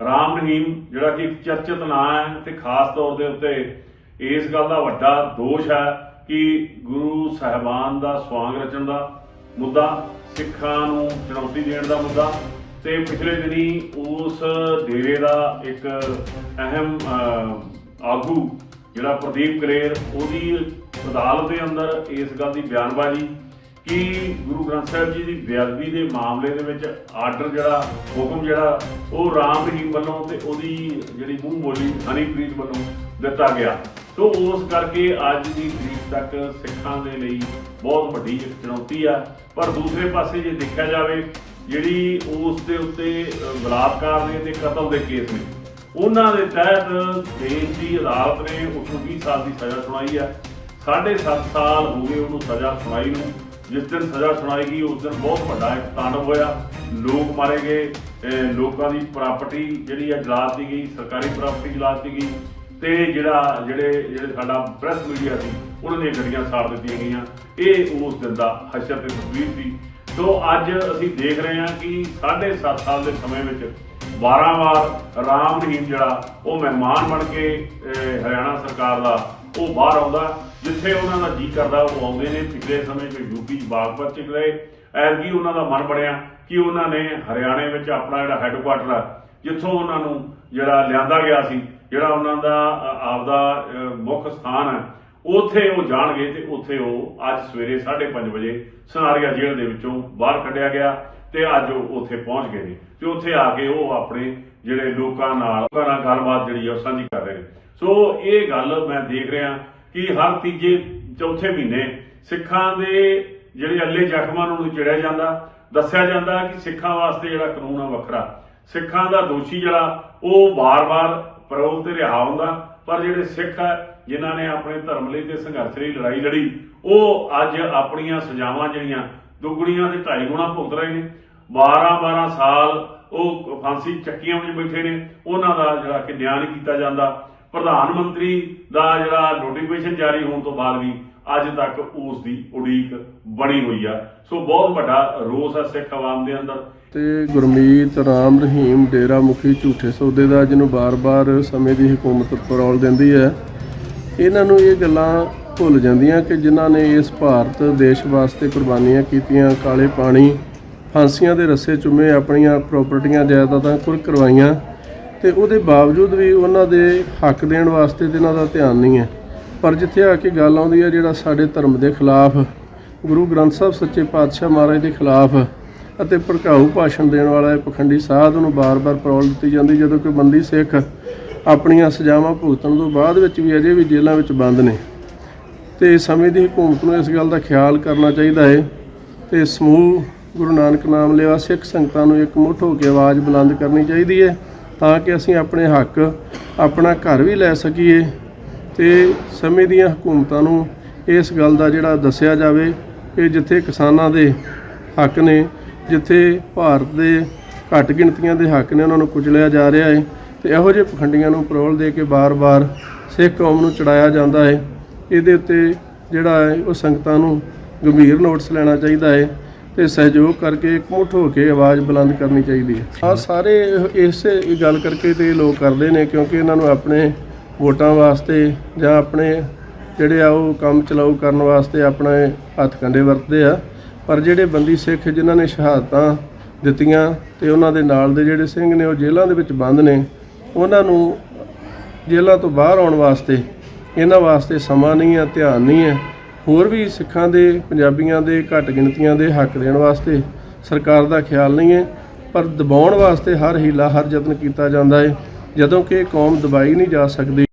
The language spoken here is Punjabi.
ਰਾਮ ਰਹੀਮ, ਜਿਹੜਾ ਕਿ ਇੱਕ ਚਰਚਿਤ ਨਾਂ ਹੈ ਤੇ ਖਾਸ ਤੌਰ ਦੇ ਉੱਤੇ ਇਸ ਗੱਲ ਦਾ ਵੱਡਾ ਦੋਸ਼ ਹੈ ਕਿ ਗੁਰੂ ਸਾਹਿਬਾਨ ਦਾ ਸਵਾਂਗ ਰਚਣ ਦਾ ਮੁੱਦਾ, ਸਿੱਖਾਂ ਨੂੰ ਚੁਣੌਤੀ ਦੇਣ ਦਾ ਮੁੱਦਾ ਤੇ ਪਿਛਲੇ ਦਿਨੀ ਉਸ ਡੇਰੇ ਦਾ ਇੱਕ ਅਹਿਮ ਆਗੂ ਜਿਹੜਾ ਪ੍ਰਦੀਪ ਕਰੇਰ ਉਹਦੀ ਅਦਾਲਤ ਦੇ ਅੰਦਰ ਇਸ ਗੱਲ ਦੀ ਬਿਆਨਬਾਜ਼ੀ ਕਿ ਗੁਰੂ ਗ੍ਰੰਥ ਸਾਹਿਬ ਜੀ ਦੀ ਬੇਅਦਬੀ ਦੇ ਮਾਮਲੇ ਦੇ ਵਿੱਚ ਆਰਡਰ ਜਿਹੜਾ, ਹੁਕਮ ਜਿਹੜਾ, ਉਹ ਰਾਮ ਰਹੀਮ ਵੱਲੋਂ ਤੇ ਉਹਦੀ ਜਿਹੜੀ ਮੂੰਹ ਬੋਲੀ ਹਨੀਪ੍ਰੀਤ ਵੱਲੋਂ ਦਿੱਤਾ ਗਿਆ। ਸੋ ਉਸ ਕਰਕੇ ਅੱਜ ਦੀ ਤਰੀਕ ਤੱਕ ਸਿੱਖਾਂ ਦੇ ਲਈ ਬਹੁਤ ਵੱਡੀ ਇੱਕ ਚੁਣੌਤੀ ਆ। ਪਰ ਦੂਸਰੇ ਪਾਸੇ ਜੇ ਦੇਖਿਆ ਜਾਵੇ, ਜਿਹੜੀ ਉਸ ਦੇ ਉੱਤੇ ਬਲਾਤਕਾਰ ਦੇ ਤੇ ਕਤਲ ਦੇ ਕੇਸ ਨੇ, ਉਹਨਾਂ ਦੇ ਤਹਿਤ ਦੇਸ਼ ਦੀ ਅਦਾਲਤ ਨੇ ਉਸ ਨੂੰ 20 ਸਾਲ ਦੀ ਸਜ਼ਾ ਸੁਣਾਈ ਆ। ਸਾਢੇ ਸੱਤ ਸਾਲ ਹੋ ਗਏ ਉਹਨੂੰ ਸਜ਼ਾ ਸੁਣਾਈ ਨੂੰ। ਜਿਸ ਦਿਨ ਸਜ਼ਾ ਸੁਣਾਈ ਗਈ, ਉਸ ਦਿਨ ਬਹੁਤ ਵੱਡਾ ਇੱਕ ਤਾਂਡਵ ਹੋਇਆ। ਲੋਕ ਮਾਰੇ ਗਏ ਲੋਕਾਂ ਦੀ ਪ੍ਰਾਪਰਟੀ ਜਿਹੜੀ ਹੈ ਜਲਾ ਦਿੱਤੀ ਗਈ, ਸਰਕਾਰੀ ਪ੍ਰਾਪਰਟੀ ਜਲਾ ਦਿੱਤੀ ਗਈ। ਤੇ ਜਿਹੜਾ, ਜਿਹੜੇ ਜਿਹੜੇ ਸਾਡਾ ਪ੍ਰੈਸ ਮੀਡੀਆ ਸੀ, ਉਹਨਾਂ ਦੀਆਂ ਗੱਡੀਆਂ ਸਾੜ ਦਿੱਤੀਆਂ ਗਈਆਂ। ਇਹ ਉਸ ਦਿਨ ਦਾ ਹਸ਼ਰ ਤੇ ਤਸਵੀਰ ਸੀ। ਸੋ ਅੱਜ ਅਸੀਂ ਦੇਖ ਰਹੇ ਹਾਂ ਕਿ ਸਾਢੇ ਸੱਤ ਸਾਲ ਦੇ ਸਮੇਂ ਵਿੱਚ 12 ਵਾਰ ਰਾਮ ਰਹੀਮ ਜਿਹੜਾ, ਉਹ ਮਹਿਮਾਨ ਬਣ ਕੇ ਹਰਿਆਣਾ ਸਰਕਾਰ ਦਾ ਉਹ ਬਾਹਰ ਆਉਂਦਾ, ਜਿੱਥੇ ਉਹਨਾਂ ਦਾ ਜੀ ਕਰਦਾ, ਉਹ ਆਉਂਦੇ ਨੇ, ਪਿਛਲੇ ਸਮੇਂ 'ਚ ਯੂਪੀ 'ਚ ਬਾਗਪਤ 'ਚ ਗਏ ਐਤਕੀ ਉਹਨਾਂ ਦਾ ਮਨ ਬਣਿਆ ਕਿ ਉਹਨਾਂ ਨੇ ਹਰਿਆਣੇ ਵਿੱਚ ਆਪਣਾ ਜਿਹੜਾ ਹੈੱਡਕੁਆਟਰ ਆ, ਜਿੱਥੋਂ ਉਹਨਾਂ ਨੂੰ ਜਿਹੜਾ ਲਿਆਂਦਾ ਗਿਆ ਸੀ, ਜਿਹੜਾ ਉਹਨਾਂ ਦਾ ਆਪਦਾ ਮੁੱਖ ਸਥਾਨ ਹੈ ਉੱਥੇ ਉਹ ਜਾਣਗੇ ਤੇ ਉੱਥੇ ਉਹ ਅੱਜ ਸਵੇਰੇ 5:30 ਵਜੇ ਸਨਾਰੀਆ ਜੇਲ੍ਹ ਦੇ ਵਿੱਚੋਂ ਬਾਹਰ ਕੱਢਿਆ ਗਿਆ ਤੇ ਅੱਜ ਉਹ ਉੱਥੇ ਪਹੁੰਚ ਗਏ ਨੇ। ਤੇ ਉੱਥੇ ਆ ਕੇ ਉਹ ਆਪਣੇ ਜਿਹੜੇ ਲੋਕਾਂ ਨਾਲ ਲੋਕਾਂ ਨਾਲ ਗੱਲਬਾਤ ਜਿਹੜੀ ਆ, ਉਹ ਸਾਂਝੀ ਕਰ ਰਹੇ ਨੇ। ਸੋ ਇਹ ਗੱਲ ਮੈਂ ਦੇਖ ਰਿਹਾ ਕਿ ਹਰ ਤੀਜੇ ਚੌਥੇ ਮਹੀਨੇ ਸਿੱਖਾਂ ਦੇ ਜਿਹੜੇ ਅੱਲੇ ਜ਼ਖਮਾਂ ਨੂੰ ਨਿਚੜਿਆ ਜਾਂਦਾ, ਦੱਸਿਆ ਜਾਂਦਾ ਕਿ ਸਿੱਖਾਂ ਵਾਸਤੇ ਜਿਹੜਾ ਕਾਨੂੰਨ ਆ ਵੱਖਰਾ। ਸਿੱਖਾਂ ਦਾ ਦੋਸ਼ੀ ਜਿਹੜਾ, ਉਹ ਬਾਰ-ਬਾਰ ਪਰੋਲ ਤੇ ਰਿਹਾ ਹੁੰਦਾ, ਪਰ ਜਿਹੜੇ ਸਿੱਖ ਆ, ਜਿਨ੍ਹਾਂ ਨੇ ਆਪਣੇ ਧਰਮ ਲਈ ਤੇ ਸੰਘਰਸ਼ ਲਈ ਲੜਾਈ ਲੜੀ, ਉਹ ਅੱਜ ਆਪਣੀਆਂ ਸਜ਼ਾਵਾਂ ਜਿਹੜੀਆਂ, ਦੁੱਗਣੀਆਂ ਤੇ ਢਾਈ ਗੁਣਾ ਭੁਗਤ ਰਹੇ ਨੇ। 12-12 ਸਾਲ ਉਹ ਫਾਂਸੀ ਚੱਕੀਆਂ ਵਿੱਚ ਬੈਠੇ ਨੇ। ਉਹਨਾਂ ਦਾ ਜਿਹੜਾ ਕਿ ਨਿਆਂ ਨਹੀਂ ਕੀਤਾ ਜਾਂਦਾ। ਪ੍ਰਧਾਨ ਮੰਤਰੀ ਦਾ ਜਿਹੜਾ ਨੋਟੀਫਿਕੇਸ਼ਨ ਜਾਰੀ ਹੋਣ ਤੋਂ ਬਾਅਦ ਵੀ ਅੱਜ ਤੱਕ ਉਸ ਦੀ ਉਡੀਕ ਬਣੀ ਹੋਈ ਆ। ਸੋ ਬਹੁਤ ਵੱਡਾ ਰੋਸ ਹੈ ਸਿੱਖ ਆਵਾਮ ਦੇ ਅੰਦਰ। ਤੇ ਗੁਰਮੀਤ ਰਾਮ ਰਹੀਮ ਡੇਰਾ ਮੁਖੀ ਝੂਠੇ ਸੌਦੇ ਦਾ, ਜਿਹਨੂੰ ਬਾਰ-ਬਾਰ ਸਮੇਂ ਦੀ ਹਕੂਮਤ ਪਰੌਲ ਦਿੰਦੀ ਹੈ। ਇਹਨਾਂ ਨੂੰ ਇਹ ਗੱਲਾਂ ਭੁੱਲ ਜਾਂਦੀਆਂ ਕਿ ਜਿਨ੍ਹਾਂ ਨੇ ਇਸ ਭਾਰਤ ਦੇਸ਼ ਵਾਸਤੇ ਕੁਰਬਾਨੀਆਂ ਕੀਤੀਆਂ, ਕਾਲੇ ਪਾਣੀ, ਫਾਂਸੀਆਂ ਦੇ ਰੱਸੇ ਚੁੰਮੇ ਆਪਣੀਆਂ ਪ੍ਰਾਪਰਟੀਆਂ ਜਾਇਦਾਦਾਂ ਕੁਰ ਕਰਵਾਈਆਂ। ਤੇ ਉਹਦੇ ਬਾਵਜੂਦ ਵੀ ਉਹਨਾਂ ਦੇ ਹੱਕ ਦੇਣ ਵਾਸਤੇ ਤੇ ਇਹਨਾਂ ਦਾ ਧਿਆਨ ਨਹੀਂ ਹੈ। ਪਰ ਜਿੱਥੇ ਆ ਕੇ ਗੱਲ ਆਉਂਦੀ ਹੈ ਜਿਹੜਾ ਸਾਡੇ ਧਰਮ ਦੇ ਖਿਲਾਫ, ਗੁਰੂ ਗ੍ਰੰਥ ਸਾਹਿਬ ਸੱਚੇ ਪਾਤਸ਼ਾਹ ਮਹਾਰਾਜ ਦੇ ਖਿਲਾਫ ਅਤੇ ਭੜਕਾਊ ਭਾਸ਼ਣ ਦੇਣ ਵਾਲਾ ਇਹ ਪਖੰਡੀ ਸਾਧ ਨੂੰ ਬਾਰ-ਬਾਰ ਪਰੌਲ ਦਿੱਤੀ ਜਾਂਦੀ ਜਦੋਂ ਕਿ ਬੰਦੀ ਸਿੱਖ ਆਪਣੀਆਂ ਸਜ਼ਾਵਾਂ ਭੁਗਤਣ ਤੋਂ ਬਾਅਦ ਵਿੱਚ ਵੀ ਅਜੇ ਵੀ ਜੇਲ੍ਹਾਂ ਵਿੱਚ ਬੰਦ ਨੇ। ਤੇ ਸਮੇਂ ਦੀ ਹਕੂਮਤ ਨੂੰ ਇਸ ਗੱਲ ਦਾ ਖਿਆਲ ਕਰਨਾ ਚਾਹੀਦਾ ਹੈ ਤੇ ਸਮੂਹ ਗੁਰੂ ਨਾਨਕ ਨਾਮ ਲੈਵਾ ਸਿੱਖ ਸੰਗਤਾਂ ਨੂੰ ਇੱਕ ਮੁੱਠ ਹੋ ਕੇ ਆਵਾਜ਼ ਬੁਲੰਦ ਕਰਨੀ ਚਾਹੀਦੀ ਹੈ। ਤਾਂ ਕਿ ਅਸੀਂ ਆਪਣੇ ਹੱਕ, ਆਪਣਾ ਘਰ ਵੀ ਲੈ ਸਕੀਏ ਤੇ ਸਮੇਂ ਦੀਆਂ ਹਕੂਮਤਾਂ ਨੂੰ ਇਸ ਗੱਲ ਦਾ ਜਿਹੜਾ ਦੱਸਿਆ ਜਾਵੇ ਕਿ ਜਿੱਥੇ ਕਿਸਾਨਾਂ ਦੇ ਹੱਕ ਨੇ, ਜਿੱਥੇ ਭਾਰਤ ਦੇ ਘੱਟ ਗਿਣਤੀਆਂ ਦੇ ਹੱਕ ਨੇ, ਉਹਨਾਂ ਨੂੰ ਕੁਚਲਿਆ ਜਾ ਰਿਹਾ ਹੈ ਤੇ ਇਹੋ ਜਿਹੇ ਪਖੰਡੀਆਂ ਨੂੰ ਪਰੋਲ ਦੇ ਕੇ ਬਾਰ-ਬਾਰ ਸਿੱਖ ਕੌਮ ਨੂੰ ਚੜਾਇਆ ਜਾਂਦਾ ਹੈ। ਇਹਦੇ ਉੱਤੇ ਜਿਹੜਾ ਹੈ, ਉਹ ਸੰਗਤਾਂ ਨੂੰ ਗੰਭੀਰ ਨੋਟਿਸ ਲੈਣਾ ਚਾਹੀਦਾ ਹੈ। ਤੇ ਸਹਿਯੋਗ ਕਰਕੇ ਇਕਮੁੱਠ ਹੋ ਕੇ ਆਵਾਜ਼ ਬੁਲੰਦ ਕਰਨੀ ਚਾਹੀਦੀ ਹੈ। ਆ ਸਾਰੇ ਇਹ- ਇਸੇ ਗੱਲ ਕਰਕੇ ਤੇ ਇਹ ਲੋਕ ਕਰਦੇ ਨੇ ਕਿਉਂਕਿ ਇਹਨਾਂ ਨੂੰ ਆਪਣੇ ਵੋਟਾਂ ਵਾਸਤੇ ਜਾਂ ਆਪਣੇ ਜਿਹੜੇ ਆ ਉਹ ਕੰਮ ਚਲਾਊ ਕਰਨ ਵਾਸਤੇ ਆਪਣੇ ਹੱਥ ਕੰਡੇ ਵਰਤਦੇ ਆ। ਪਰ ਜਿਹੜੇ ਬੰਦੀ ਸਿੱਖ ਜਿਨ੍ਹਾਂ ਨੇ ਸ਼ਹਾਦਤਾਂ ਦਿੱਤੀਆਂ ਤੇ ਉਹਨਾਂ ਦੇ ਨਾਲ ਦੇ ਜਿਹੜੇ ਸਿੰਘ ਨੇ ਉਹ ਜੇਲ੍ਹਾਂ ਦੇ ਵਿੱਚ ਬੰਦ ਨੇ, ਉਹਨਾਂ ਨੂੰ ਜੇਲ੍ਹਾਂ ਤੋਂ ਬਾਹਰ ਆਉਣ ਵਾਸਤੇ ਇਹਨਾਂ ਵਾਸਤੇ ਸਮਾਂ ਨਹੀਂ ਹੈ, ਧਿਆਨ ਨਹੀਂ ਹੈ। ਹੋਰ ਵੀ ਸਿੱਖਾਂ ਦੇ, ਪੰਜਾਬੀਆਂ ਦੇ ਘੱਟ ਗਿਣਤੀਆਂ ਦੇ ਹੱਕ ਦੇਣ ਵਾਸਤੇ ਸਰਕਾਰ ਦਾ ਖਿਆਲ ਨਹੀਂ ਹੈ, ਪਰ ਦਬਾਉਣ ਵਾਸਤੇ ਹਰ ਹੀਲਾ, ਹਰ ਯਤਨ ਕੀਤਾ ਜਾਂਦਾ ਹੈ, ਜਦੋਂ ਕਿ ਕੌਮ ਦਬਾਈ ਨਹੀਂ ਜਾ ਸਕਦੀ।